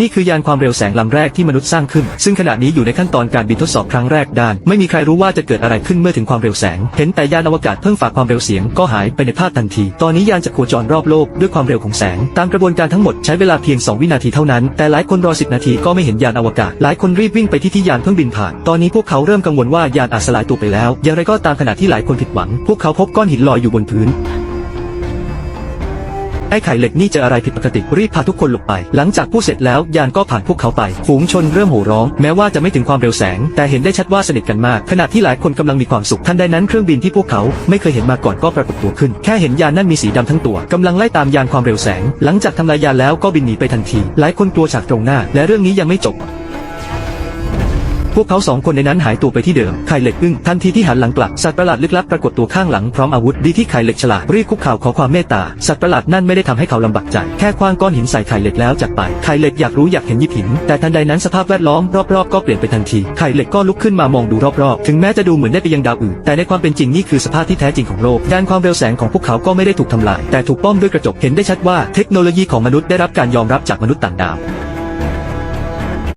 นี่คือยานความเร็วแสงลำแรกที่มนุษย์สร้างขึ้น ซึ่งขณะนี้อยู่ในขั้นตอนการบินทดสอบครั้งแรกด้าน ไม่มีใครรู้ว่าจะเกิดอะไรขึ้นเมื่อถึงความเร็วแสง เห็นแต่ยานอวกาศเพิ่งฝากความเร็วเสียงก็หายไปในภาพทันที ตอนนี้ยานจะโคจรรอบโลกด้วยความเร็วของแสง ตามกระบวนการทั้งหมดใช้เวลาเพียง 2 วินาทีเท่านั้น แต่หลายคนรอ 10 นาทีก็ไม่เห็นยานอวกาศ หลายคนรีบวิ่งไปที่ที่ยานเพิ่งบินผ่าน ตอนนี้พวกเขาเริ่มกังวลว่ายานอาจสลายตัวไปแล้ว อย่างไรก็ตามขณะที่หลายคนผิดหวัง พวกเขาพบก้อนหินลอยอยู่บนพื้น ไอ้ไข่เหล็กนี่เจออะไรผิดปกติรีบพาทุกคนหลบไป หลังจากพูดเสร็จแล้วยานก็ผ่านพวกเขาไป ฝูงชนเริ่มโห่ร้อง แม้ว่าจะไม่ถึงความเร็วแสง แต่เห็นได้ชัดว่าสนิทกันมาก ขณะที่หลายคนกำลังมีความสุขทันใดนั้นเครื่องบินที่พวกเขาไม่เคยเห็นมาก่อนก็ปรากฏตัวขึ้น แค่เห็นยานนั่นมีสีดำทั้งตัวกำลังไล่ตามยานความเร็วแสง หลังจากทำลายยานแล้วก็บินหนีไปทันที หลายคนกลัวฉากตรงหน้า และเรื่องนี้ยังไม่จบ พวกเขาสองคนในนั้นหายตัวไปที่เดิม ไข่เหล็กอึ้งทันทีที่หันหลังกลับ สัตว์ประหลาดลึกลับปรากฏตัวข้างหลังพร้อมอาวุธ ดีที่ไข่เหล็กฉลาดรีบคุกเข่าขอความเมตตา สัตว์ประหลาดนั่นไม่ได้ทำให้เขาลำบากใจ แค่คว้างก้อนหินใส่ไข่เหล็กแล้วจากไป ไข่เหล็กอยากรู้อยากเห็นยิบหิน แต่ทันใดนั้นสภาพแวดล้อมรอบๆก็เปลี่ยนไปทันที ไข่เหล็กก็ลุกขึ้นมามองดูรอบๆ ถึงแม้จะดูเหมือนได้ไปยังดาวอื่น แต่ในความเป็นจริงนี่คือสภาพที่แท้จริงของโลกยานความเร็วแสงของพวกเขาก็ไม่ได้ถูกทำลาย แต่ถูกป้อมด้วยกระจก เห็นได้ชัดว่าเทคโนโลยีของมนุษย์ได้รับการยอมรับจากมนุษย์ต่างดาว